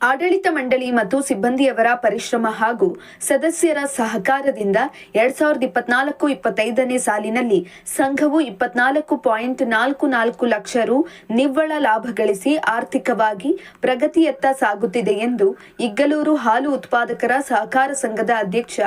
ಆಡಳಿತ ಮಂಡಳಿ ಮತ್ತು ಸಿಬ್ಬಂದಿಯವರ ಪರಿಶ್ರಮ ಹಾಗೂ ಸದಸ್ಯರ ಸಹಕಾರದಿಂದ ಎರಡ್ ಸಾವಿರದ ಇಪ್ಪತ್ನಾಲ್ಕು ಇಪ್ಪತ್ತೈದನೇ ಸಾಲಿನಲ್ಲಿ ಸಂಘವು ಇಪ್ಪತ್ನಾಲ್ಕು ಪಾಯಿಂಟ್ ನಾಲ್ಕು ನಾಲ್ಕು ಲಕ್ಷ ರು ನಿವ್ವಳ ಲಾಭ ಗಳಿಸಿ ಆರ್ಥಿಕವಾಗಿ ಪ್ರಗತಿಯತ್ತ ಸಾಗುತ್ತಿದೆ ಎಂದು ಇಗ್ಗಲೂರು ಹಾಲು ಉತ್ಪಾದಕರ ಸಹಕಾರ ಸಂಘದ ಅಧ್ಯಕ್ಷ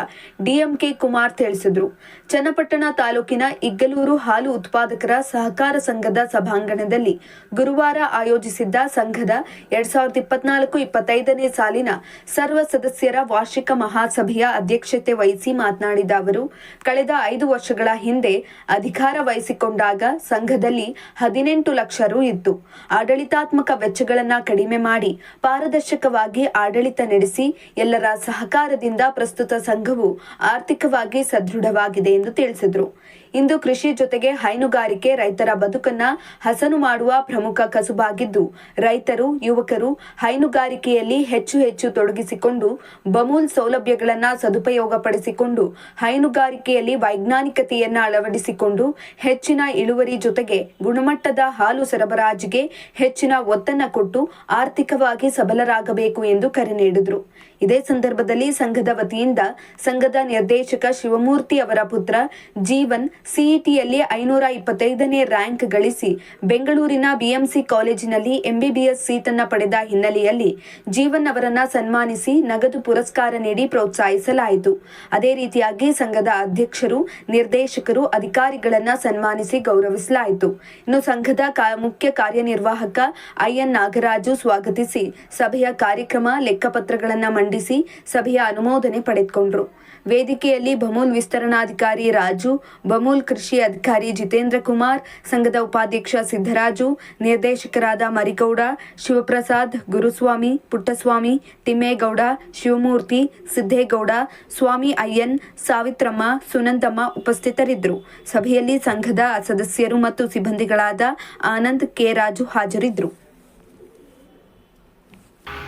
ಡಿಎಂಕೆ ಕುಮಾರ್ ತಿಳಿಸಿದರು. ಚನ್ನಪಟ್ಟಣ ತಾಲೂಕಿನ ಇಗ್ಗಲೂರು ಹಾಲು ಉತ್ಪಾದಕರ ಸಹಕಾರ ಸಂಘದ ಸಭಾಂಗಣದಲ್ಲಿ ಗುರುವಾರ ಆಯೋಜಿಸಿದ್ದ ಸಂಘದ ಎರಡ್ ಸಾವಿರದ ಇಪ್ಪತ್ನಾಲ್ಕು ಇಪ್ಪತ್ತೈದನೇ ಸಾಲಿನ ಸರ್ವ ಸದಸ್ಯರ ವಾರ್ಷಿಕ ಮಹಾಸಭೆಯ ಅಧ್ಯಕ್ಷತೆ ವಹಿಸಿ ಮಾತನಾಡಿದ ಅವರು, ಕಳೆದ ಐದು ವರ್ಷಗಳ ಹಿಂದೆ ಅಧಿಕಾರ ವಹಿಸಿಕೊಂಡಾಗ ಸಂಘದಲ್ಲಿ ಹದಿನೆಂಟು ಲಕ್ಷ ರು ಇತ್ತು. ಆಡಳಿತಾತ್ಮಕ ವೆಚ್ಚಗಳನ್ನು ಕಡಿಮೆ ಮಾಡಿ ಪಾರದರ್ಶಕವಾಗಿ ಆಡಳಿತ ನಡೆಸಿ ಎಲ್ಲರ ಸಹಕಾರದಿಂದ ಪ್ರಸ್ತುತ ಸಂಘವು ಆರ್ಥಿಕವಾಗಿ ಸದೃಢವಾಗಿದೆ ಎಂದು ತಿಳಿಸಿದರು. ಇಂದು ಕೃಷಿ ಜೊತೆಗೆ ಹೈನುಗಾರಿಕೆ ರೈತರ ಬದುಕನ್ನ ಹಸನು ಮಾಡುವ ಪ್ರಮುಖ ಕಸುಬಾಗಿದ್ದು, ರೈತರು, ಯುವಕರು ಹೈನುಗಾರಿಕೆಯಲ್ಲಿ ಹೆಚ್ಚು ಹೆಚ್ಚು ತೊಡಗಿಸಿಕೊಂಡು ಬಮೂಲ್ ಸೌಲಭ್ಯಗಳನ್ನ ಸದುಪಯೋಗಪಡಿಸಿಕೊಂಡು, ಹೈನುಗಾರಿಕೆಯಲ್ಲಿ ವೈಜ್ಞಾನಿಕತೆಯನ್ನ ಅಳವಡಿಸಿಕೊಂಡು ಹೆಚ್ಚಿನ ಇಳುವರಿ ಜೊತೆಗೆ ಗುಣಮಟ್ಟದ ಹಾಲು ಸರಬರಾಜಿಗೆ ಹೆಚ್ಚಿನ ಒತ್ತನ್ನ ಕೊಟ್ಟು ಆರ್ಥಿಕವಾಗಿ ಸಬಲರಾಗಬೇಕು ಎಂದು ಕರೆ ನೀಡಿದರು. ಇದೇ ಸಂದರ್ಭದಲ್ಲಿ ಸಂಘದ ವತಿಯಿಂದ ಸಂಘದ ನಿರ್ದೇಶಕ ಶಿವಮೂರ್ತಿ ಅವರ ಪುತ್ರ ಜೀವನ್ ಸಿಇಟಿಯಲ್ಲಿ ಐನೂರ ಇಪ್ಪತ್ತೈದನೇ ರ್ಯಾಂಕ್ ಗಳಿಸಿ ಬೆಂಗಳೂರಿನ ಬಿಎಂಸಿ ಕಾಲೇಜಿನಲ್ಲಿ ಎಂಬಿಬಿಎಸ್ ಸೀಟನ್ನು ಪಡೆದ ಹಿನ್ನೆಲೆಯಲ್ಲಿ ಜೀವನ್ ಅವರನ್ನ ಸನ್ಮಾನಿಸಿ ನಗದು ಪುರಸ್ಕಾರ ನೀಡಿ ಪ್ರೋತ್ಸಾಹಿಸಲಾಯಿತು. ಅದೇ ರೀತಿಯಾಗಿ ಸಂಘದ ಅಧ್ಯಕ್ಷರು, ನಿರ್ದೇಶಕರು, ಅಧಿಕಾರಿಗಳನ್ನ ಸನ್ಮಾನಿಸಿ ಗೌರವಿಸಲಾಯಿತು. ಇನ್ನು ಸಂಘದ ಮುಖ್ಯ ಕಾರ್ಯನಿರ್ವಾಹಕ ಐಎನ್ ನಾಗರಾಜು ಸ್ವಾಗತಿಸಿ ಸಭೆಯ ಕಾರ್ಯಕ್ರಮ, ಲೆಕ್ಕಪತ್ರಗಳನ್ನ ಮಂಡಿಸಿ ಸಭೆಯ ಅನುಮೋದನೆ ಪಡೆದುಕೊಂಡರು. ವೇದಿಕೆಯಲ್ಲಿ ಬಮೂಲ್ ವಿಸ್ತರಣಾಧಿಕಾರಿ ರಾಜು ಬಮೂಲ್ ಕೃಷಿ ಅಧಿಕಾರಿ ಜಿತೇಂದ್ರ ಕುಮಾರ್, ಸಂಘದ ಉಪಾಧ್ಯಕ್ಷ ಸಿದ್ದರಾಜು ನಿರ್ದೇಶಕರಾದ ಮರಿಗೌಡ, ಶಿವಪ್ರಸಾದ್, ಗುರುಸ್ವಾಮಿ, ಪುಟ್ಟಸ್ವಾಮಿ, ತಿಮ್ಮೇಗೌಡ, ಶಿವಮೂರ್ತಿ, ಸಿದ್ದೇಗೌಡ, ಸ್ವಾಮಿ ಅಯ್ಯನ್, ಸಾವಿತ್ರಮ್ಮ, ಸುನಂದಮ್ಮ ಉಪಸ್ಥಿತರಿದ್ದರು. ಸಭೆಯಲ್ಲಿ ಸಂಘದ ಸದಸ್ಯರು ಮತ್ತು ಸಿಬ್ಬಂದಿಗಳಾದ ಆನಂದ್ ಕೆ. ರಾಜು ಹಾಜರಿದ್ದರು.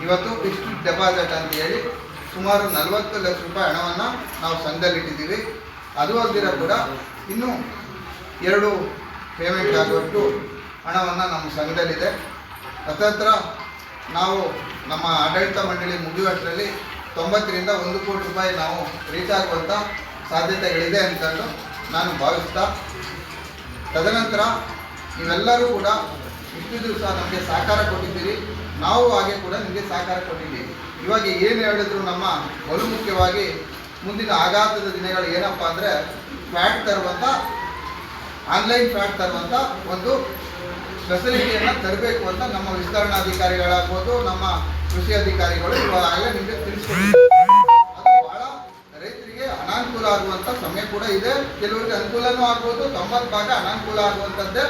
ಇವತ್ತು ಡೆಪಾಸಿಟ್ ಅಂತ ಹೇಳಿ ಸುಮಾರು ನಲವತ್ತು ಲಕ್ಷ ರೂಪಾಯಿ ಹಣವನ್ನು ನಾವು ಸಂಘದಲ್ಲಿಟ್ಟಿದ್ದೀವಿ. ಅದು ಅಲ್ದಿರ ಕೂಡ ಇನ್ನೂ ಎರಡು ಪೇಮೆಂಟ್ ಆಗುವಷ್ಟು ಹಣವನ್ನು ನಮ್ಮ ಸಂಘದಲ್ಲಿದೆ. ಅತಂತ್ರ ನಾವು ನಮ್ಮ ಆಡಳಿತ ಮಂಡಳಿ ಮುಗಿಯುವಷ್ಟರಲ್ಲಿ ತೊಂಬತ್ತರಿಂದ ಒಂದು ಕೋಟಿ ರೂಪಾಯಿ ನಾವು ರೀಚ್ ಆಗುವಂಥ ಸಾಧ್ಯತೆಗಳಿದೆ ಅಂತಂದು ನಾನು ಭಾವಿಸ್ತಾ ತದನಂತರ ನೀವೆಲ್ಲರೂ ಕೂಡ ಇಷ್ಟು ದಿವಸ ನಮಗೆ ಸಹಕಾರ ಕೊಟ್ಟಿದ್ದೀರಿ. ನಾವು ಹಾಗೆ ಕೂಡ ನಿಮಗೆ ಸಹಕಾರ ಕೊಟ್ಟಿದ್ದೀವಿ. ಇವಾಗ ಏನು ಹೇಳಿದ್ರು ನಮ್ಮ ಬಲು ಮುಖ್ಯವಾಗಿ ಮುಂದಿನ ಆಘಾತದ ದಿನಗಳು ಏನಪ್ಪ ಅಂದರೆ ಫ್ಯಾಟ್ ತರುವಂಥ ಆನ್ಲೈನ್ ಫ್ಯಾಟ್ ತರುವಂಥ ಒಂದು ಫೆಸಿಲಿಟಿಯನ್ನು ತರಬೇಕು ಅಂತ ನಮ್ಮ ವಿಸ್ತರಣಾಧಿಕಾರಿಗಳಾಗ್ಬೋದು ನಮ್ಮ ಕೃಷಿ ಅಧಿಕಾರಿಗಳು ಇವಾಗಲೇ ನಿಮಗೆ ತಿಳಿಸ್ಕೊಡ್ತಾರೆ ಅದು ಬಹಳ ರೈತರಿಗೆ ಅನಾನುಕೂಲ ಆಗುವಂಥ ಸಮಯ ಕೂಡ ಇದೆ. ಕೆಲವರಿಗೆ ಅನುಕೂಲನೂ ಆಗ್ಬೋದು, ತೊಂಬತ್ತು ಭಾಗ ಅನಾನುಕೂಲ ಆಗುವಂಥದ್ದೇ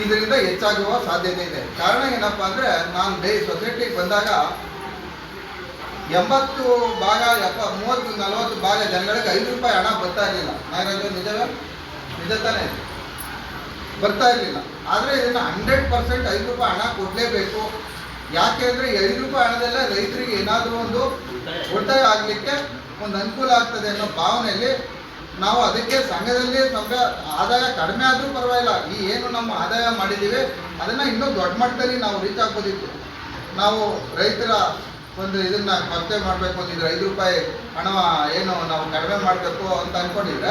ಇದರಿಂದ ಹೆಚ್ಚಾಗುವ ಸಾಧ್ಯತೆ ಇದೆ. ಕಾರಣ ಏನಪ್ಪಾ ಅಂದರೆ ನಾನು ಡೇ ಸೊಸೈಟಿಗೆ ಬಂದಾಗ ಎಂಬತ್ತು ಭಾಗ, ಎಪ್ಪ, ಮೂವತ್ತು, ನಲವತ್ತು ಭಾಗ ಜನಗಳಿಗೆ ಐದು ರೂಪಾಯಿ ಹಣ ಬರ್ತಾ ಇರಲಿಲ್ಲ. ನಾಗರಾಜು ನಿಜವೇ ನಿಜ ತಾನೇ? ಬರ್ತಾ ಇರಲಿಲ್ಲ. ಆದರೆ ಇದನ್ನು ಹಂಡ್ರೆಡ್ ಪರ್ಸೆಂಟ್ ಐದು ರೂಪಾಯಿ ಹಣ ಕೊಡಲೇಬೇಕು. ಯಾಕೆ ಅಂದರೆ ಐದು ರೂಪಾಯಿ ಹಣದಲ್ಲೇ ರೈತರಿಗೆ ಏನಾದರೂ ಒಂದು ಉಳಿತಾಯ ಆಗಲಿಕ್ಕೆ ಒಂದು ಅನುಕೂಲ ಆಗ್ತದೆ ಅನ್ನೋ ಭಾವನೆಯಲ್ಲಿ ನಾವು ಅದಕ್ಕೆ ಸಂಘದಲ್ಲಿ ಸಂಘ, ಆದಾಯ ಕಡಿಮೆ ಆದರೂ ಪರವಾಗಿಲ್ಲ. ಈ ಏನು ನಮ್ಮ ಆದಾಯ ಮಾಡಿದ್ದೀವಿ, ಅದನ್ನು ಇನ್ನೂ ದೊಡ್ಡ ಮಟ್ಟದಲ್ಲಿ ನಾವು ರೀಚ್ ಆಗ್ಬೋದಿತ್ತು. ನಾವು ರೈತರ ಒಂದು ಇದನ್ನ ಪತ್ತೆ ಮಾಡಬೇಕು ಅಂತಿದ್ರೆ ಐದು ರೂಪಾಯಿ ಹಣ ಏನು ನಾವು ಕಡಿಮೆ ಮಾಡಬೇಕು ಅಂತ ಅಂದ್ಕೊಂಡಿದ್ರೆ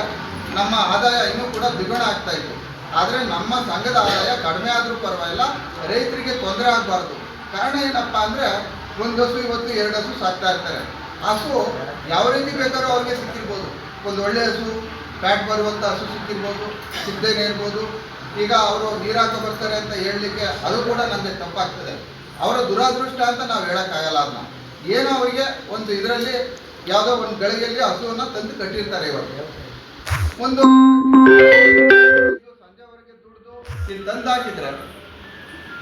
ನಮ್ಮ ಆದಾಯ ಇನ್ನೂ ಕೂಡ ದ್ವಿಗುಣ ಆಗ್ತಾ ಇತ್ತು. ಆದರೆ ನಮ್ಮ ಸಂಘದ ಆದಾಯ ಕಡಿಮೆ ಆದರೂ ಪರವಾಗಿಲ್ಲ, ರೈತರಿಗೆ ತೊಂದರೆ ಆಗಬಾರ್ದು. ಕಾರಣ ಏನಪ್ಪ ಅಂದರೆ ಒಂದು ಹಸು ಇವತ್ತು ಎರಡು ಹಸು ಸಾಕ್ತಾ ಇರ್ತಾರೆ. ಹಸು ಯಾವ ರೀತಿ ಬೇಕಾದ್ರೂ ಅವ್ರಿಗೆ ಸಿಕ್ಕಿರ್ಬೋದು. ಒಂದು ಒಳ್ಳೆ ಹಸು ಫ್ಯಾಟ್ ಬರುವಂಥ ಹಸು ಸಿಕ್ಕಿರ್ಬೋದು, ಸಿಗ್ದೇನೆ ಇರ್ಬೋದು. ಈಗ ಅವರು ನೀರಾಕ ಬರ್ತಾರೆ ಅಂತ ಹೇಳಲಿಕ್ಕೆ ಅದು ಕೂಡ ನಮಗೆ ತಪ್ಪಾಗ್ತದೆ. ಅವರ ದುರಾದೃಷ್ಟ ಅಂತ ನಾವು ಹೇಳೋಕ್ಕಾಗಲ್ಲ ಅದನ್ನ ಏನೋ ಅವರಿಗೆ ಒಂದು ಇದರಲ್ಲಿ ಯಾವುದೋ ಒಂದು ಗಳಿಗೆಯಲ್ಲಿ ಹಸುವನ್ನ ತಂದು ಕಟ್ಟಿರ್ತಾರೆ ಇವತ್ತು ಒಂದು ಸಂಜೆವರೆಗೆ ದುಡಿದು ಇಲ್ಲಿ ತಂದಾಕಿದ್ರೆ,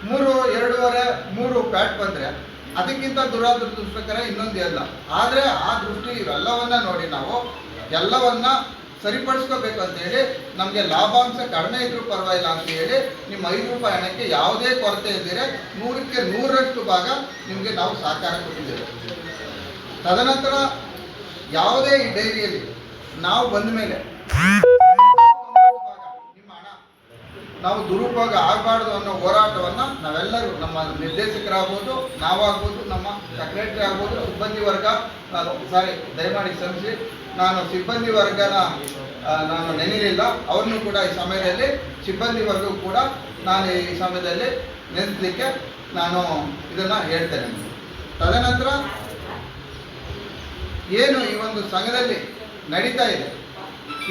ಮೂರು, ಎರಡೂವರೆ, ಮೂರು ಪ್ಯಾಟ್ ಬಂದರೆ, ಅದಕ್ಕಿಂತ ದುರಾದೃಷ್ಟಕರ ಇನ್ನೊಂದು ಎಲ್ಲ ಆದರೆ ಆ ದೃಷ್ಟಿ ಇವೆಲ್ಲವನ್ನ ನೋಡಿ ನಾವು, ಎಲ್ಲವನ್ನ ಸರಿಪಡಿಸ್ಕೋಬೇಕು ಅಂತ ಹೇಳಿ ನಮಗೆ ಲಾಭಾಂಶ ಕಡಿಮೆ ಇದ್ರೂ ಪರವಾಗಿಲ್ಲ ಅಂತ ಹೇಳಿ ನಿಮ್ಮ ಐದು ರೂಪಾಯಿ ಹಣಕ್ಕೆ ಯಾವುದೇ ಕೊರತೆ ಇದ್ದರೆ ನೂರಕ್ಕೆ ನೂರರಷ್ಟು ಭಾಗ ನಿಮಗೆ ನಾವು ಸಹಕಾರ ಕೊಟ್ಟಿದ್ದೇವೆ. ತದನಂತರ ಯಾವುದೇ ಈ ಡೈರಿಯಲ್ಲಿ ನಾವು ಬಂದ ಮೇಲೆ ನಾವು ದುರುಪಯೋಗ ಆಗಬಾರ್ದು ಅನ್ನೋ ಹೋರಾಟವನ್ನು ನಾವೆಲ್ಲರೂ ನಮ್ಮ ನಿರ್ದೇಶಕರಾಗ್ಬೋದು, ನಾವಾಗ್ಬೋದು, ನಮ್ಮ ಸೆಕ್ರೆಟರಿ ಆಗ್ಬೋದು, ಸಿಬ್ಬಂದಿ ವರ್ಗ ಸಾರಿ ದಯಮಾಡಿ ಕ್ಷಮಿಸಿ, ನಾನು ಸಿಬ್ಬಂದಿ ವರ್ಗನ ನಾನು ನೆನಿಲಿಲ್ಲ. ಅವ್ರನ್ನೂ ಕೂಡ ಈ ಸಮಯದಲ್ಲಿ, ಸಿಬ್ಬಂದಿ ವರ್ಗವು ಕೂಡ ನಾನು ಈ ಸಮಯದಲ್ಲಿ ನೆನೆಸಲಿಕ್ಕೆ ನಾನು ಇದನ್ನು ಹೇಳ್ತೇನೆ. ತದನಂತರ ಏನು ಈ ಒಂದು ಸಂಘದಲ್ಲಿ ನಡೀತಾ ಇದೆ,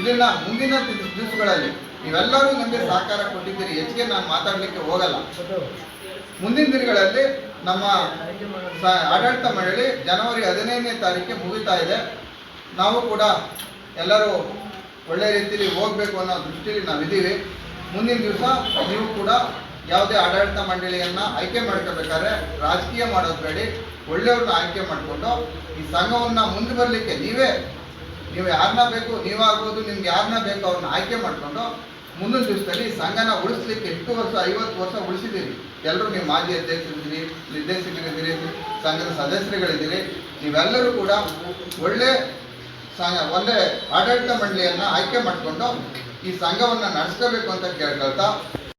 ಇದನ್ನ ಮುಂದಿನ ದಿವ್ಸ- ದಿವಸಗಳಲ್ಲಿ ನೀವೆಲ್ಲರೂ ನಮಗೆ ಸಹಕಾರ ಕೊಟ್ಟಿದ್ದೀರಿ. ಹೆಚ್ಚಿಗೆ ನಾನು ಮಾತಾಡಲಿಕ್ಕೆ ಹೋಗಲ್ಲ. ಮುಂದಿನ ದಿನಗಳಲ್ಲಿ ನಮ್ಮ ಆಡಳಿತ ಮಂಡಳಿ ಜನವರಿ ಹದಿನೈದನೇ ತಾರೀಕಿಗೆ ಮುಗಿತಾ ಇದೆ. ನಾವು ಕೂಡ ಎಲ್ಲರೂ ಒಳ್ಳೆ ರೀತಿಯಲ್ಲಿ ಹೋಗಬೇಕು ಅನ್ನೋ ದೃಷ್ಟಿಯಲ್ಲಿ ನಾವಿದ್ದೀವಿ. ಮುಂದಿನ ದಿವಸ ನೀವು ಕೂಡ ಯಾವುದೇ ಆಡಳಿತ ಮಂಡಳಿಯನ್ನು ಆಯ್ಕೆ ಮಾಡ್ಕೋಬೇಕಾದ್ರೆ ರಾಜಕೀಯ ಮಾಡೋದು ಬೇಡಿ. ಒಳ್ಳೆಯವ್ರನ್ನ ಆಯ್ಕೆ ಮಾಡಿಕೊಂಡು ಈ ಸಂಘವನ್ನು ಮುಂದೆ ಬರಲಿಕ್ಕೆ ನೀವೇ, ನೀವು ಯಾರನ್ನ ಬೇಕು ನೀವಾಗ್ಬೋದು ನಿಮ್ಗೆ ಯಾರನ್ನ ಬೇಕು ಅವ್ರನ್ನ ಆಯ್ಕೆ ಮಾಡಿಕೊಂಡು ಮುಂದಿನ ದಿವಸದಲ್ಲಿ ಸಂಘನ ಉಳಿಸ್ಲಿಕ್ಕೆ ಎಷ್ಟು ವರ್ಷ, ಐವತ್ತು ವರ್ಷ ಉಳಿಸಿದ್ದೀರಿ. ಎಲ್ಲರೂ ನೀವು ಮಾಜಿ ಅಧ್ಯಕ್ಷರಿದ್ದೀರಿ, ನಿರ್ದೇಶಕರಿದ್ದೀರಿ, ಸಂಘದ ಸದಸ್ಯರುಗಳಿದ್ದೀರಿ. ನೀವೆಲ್ಲರೂ ಕೂಡ ಒಳ್ಳೆ ಸಂಘ ಒಳ್ಳೆ ಆಡಳಿತ ಮಂಡಳಿಯನ್ನು ಆಯ್ಕೆ ಮಾಡಿಕೊಂಡು ಈ ಸಂಘವನ್ನು ನಡೆಸ್ಕೋಬೇಕು ಅಂತ ಕೇಳ್ಕೊಳ್ತಾ